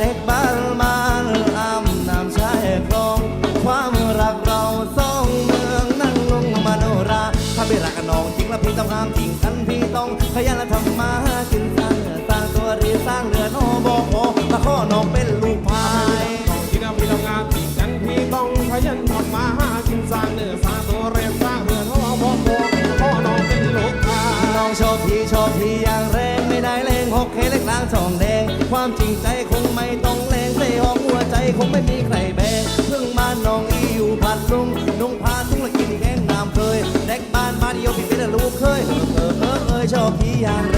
เด็กบานมาอ้ำน้ำชายคลอง ความรักเราสองเมืองนั่งลงมโนรา ถ้าไม่รักกันน้องจริงแล้วพี่ต้องห้ามจริงกันพี่ต้องขยันและทำมาหากินสร้งเนื้อสร้างตรีสร้งเรือนโอบอกโอมาข้อน้องเป็นลูกพาย ของที่เราพี่ทำงานจริงจังพี่ต้องขยันทำมาหากินสร้างเนื้อสร้าง ได้เลงหกเคเล็กล้างทองแดง ความจริงใจคงไม่ต้องแรงใส่หอกหัวใจคงไม่มีใครแบ่งเพิ่งบ้านน้องอีอยู่พัดลุงนุ่งผ้าทุ่งละกินแกงน้ำเคยแดกบ้านมาเดียวพี่เป็นลูกเคยเออเออเออชอบพี่ยัง